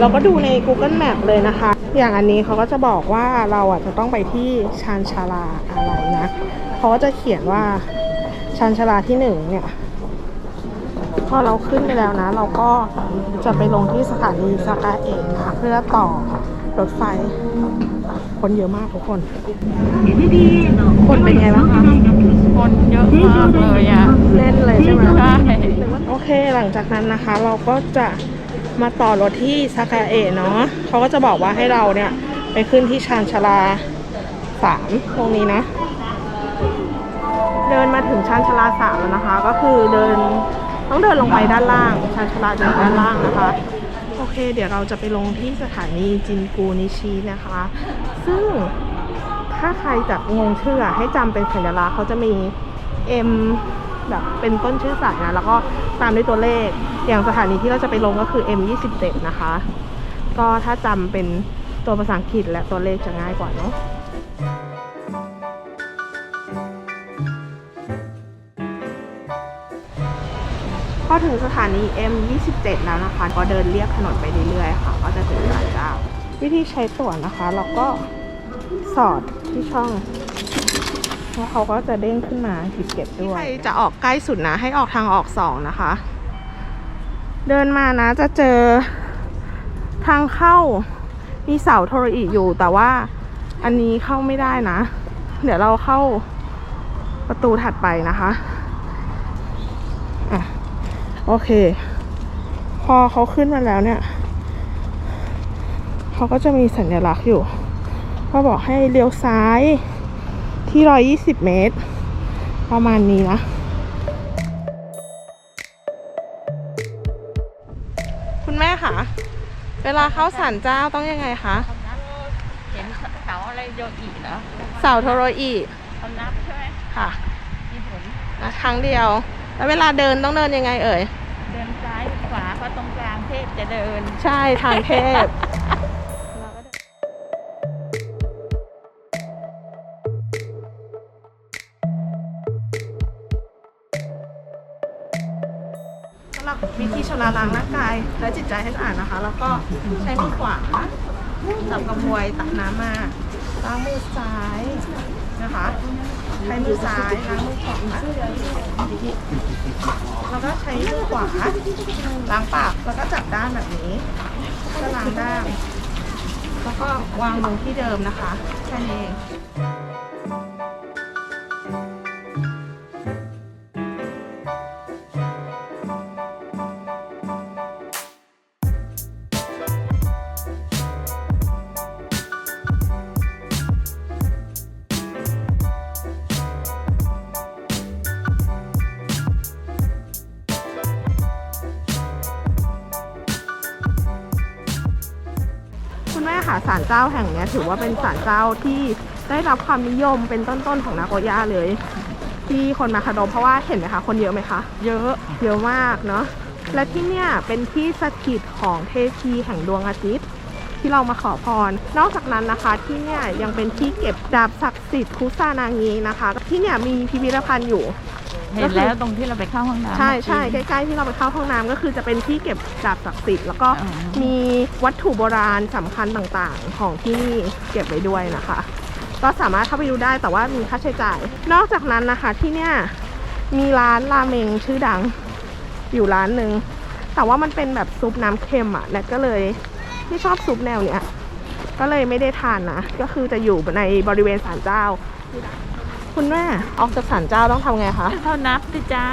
เราก็ดูใน Google Map เลยนะคะ อย่างอันนี้เขาก็จะบอกว่าเราอะจะต้องไปที่ชานชาลาอะไรนะเขาก็จะเขียนว่าชานชาลาที่หนึ่งเนี่ยพอเราขึ้นไปแล้วนะ เราก็จะไปลงที่สถานีสากาเองค่ะเพื่อต่อรถไฟ คนเยอะมากทุกคน คนเป็นไงบ้างคะคนเยอะมากเลยอะแน่นเลยใช่ไหมใช่โอเคหลังจากนั้นนะคะ เราก็จะ มาต่อรถที่ซากาเอะเนาะเขาก็จะบอกว่าให้เราเนี่ย ไปขึ้นที่ชานชาลาสามตรงนี้นะ เดินมาถึงชานชาลาสามแล้วนะคะ ก็คือเดินต้องเดินลงไปด้านล่างชานชาลาจะอยู่ด้านล่างนะคะโอเค เดี๋ยวเราจะไปลงที่สถานีจินกูนิชินะคะ ซึ่งถ้าใครจะงงชื่อให้จำเป็นสัญลักษณ์เขาจะมี M แบบเป็นต้นชื่อสายนะ แล้วก็ตามด้วยตัวเลข อย่างสถานีที่เราจะไปลงก็คือ M 27 นะคะ ก็ถ้าจำเป็นตัวภาษาอังกฤษและตัวเลขจะง่ายกว่าเนาะพอถึงสถานี M 27 แล้วนะคะ ก็เดินเรียบถนนไปเรื่อยๆค่ะ ก็จะถึงศาลเจ้า วิธีใช้ตั๋วนะคะ เราก็สอดที่ช่อง แล้วเขาก็จะเด้งขึ้นมาทิเก็ตด้วย ใครจะออกใกล้สุดนะ ให้ออกทางออกสองนะคะ เดินมานะจะเจอทางเข้ามีเสาโทรอีอยู่ แต่ว่าอันนี้เข้าไม่ได้นะ เดี๋ยวเราเข้าประตูถัดไปนะคะอะโอเค พอเขาขึ้นมาแล้วเนี่ย เขาก็จะมีสัญลักษณ์อยู่ ก็บอกให้เลี้ยวซ้าย ที่ร้อยยี่สิบเมตร ประมาณนี้นะ คุณแม่คะเวลาเข้าศาลเจ้าต้องยังไงคะเห็นเสาอะไรโยอีเหรอเสาโทโรอีเขานับใช่ไหมค่ะมีผลนะครั้งเดียว แล้วเวลาเดินต้องเดินยังไงเอ่ย เดินซ้ายขวาเพราะตรงกลางเทพจะเดิน ใช่ทางเทพ หรับวิธีชำระล้างร่างกาย และจิตใจให้สะอาดนะคะ แล้วก็ใช้มือขวาจับกระบวยตักน้ำมาล้างมือซ้ายนะคะใช้มือซ้ายล้างมือขวาแล้วก็ใช้มือขวาล้างปากแล้วก็จับด้านแบบนี้ก็ล้างด้านแล้วก็วางลงที่เดิมนะคะแค่นี้เอง คุณแม่ค่ะศาลเจ้าแห่งนี้ถือว่าเป็นศาลเจ้าที่ได้รับความนิยมเป็นต้นๆของนาโกย่าเลย ที่คนมาคาโดมเพราะว่าเห็นไหมคะคนเยอะไหมคะเยอะเยอะมากเนาะและที่เนี่ยเป็นที่สถิตของเทพีแห่งดวงอาทิตย์ที่เรามาขอพร นอกจากนั้นนะคะที่เนี่ยยังเป็นที่เก็บดาบศักดิ์สิทธิ์คุซานางีนะคะ ที่เนี่ยมีพิพิธภัณฑ์อยู่ เห็นแล้วตรงที่เราไปเข้าห้องน้ำใช่ใช่เมื่อใกล้ๆที่เราไปเข้าห้องน้ำก็คือจะเป็นที่เก็บดาบศักดิ์สิทธิ์แล้วก็อ๋อมีวัตถุโบราณสำคัญต่างๆ ของที่นี่เก็บไว้ด้วยนะคะ ก็สามารถเข้าไปดูได้แต่ว่ามีค่าใช้จ่าย นอกจากนั้นนะคะที่เนี่ยมีร้านราเมงชื่อดังอยู่ร้านหนึ่งแต่ว่ามันเป็นแบบซุปน้ำเค็มอะแนทก็เลยไม่ชอบซุปแนวเนี้ยก็เลยไม่ได้ทานนะ ก็คือจะอยู่ในบริเวณศาลเจ้า คุณแม่ออกจากศาลเจ้าต้องทำไงคะเขานับสิจ้า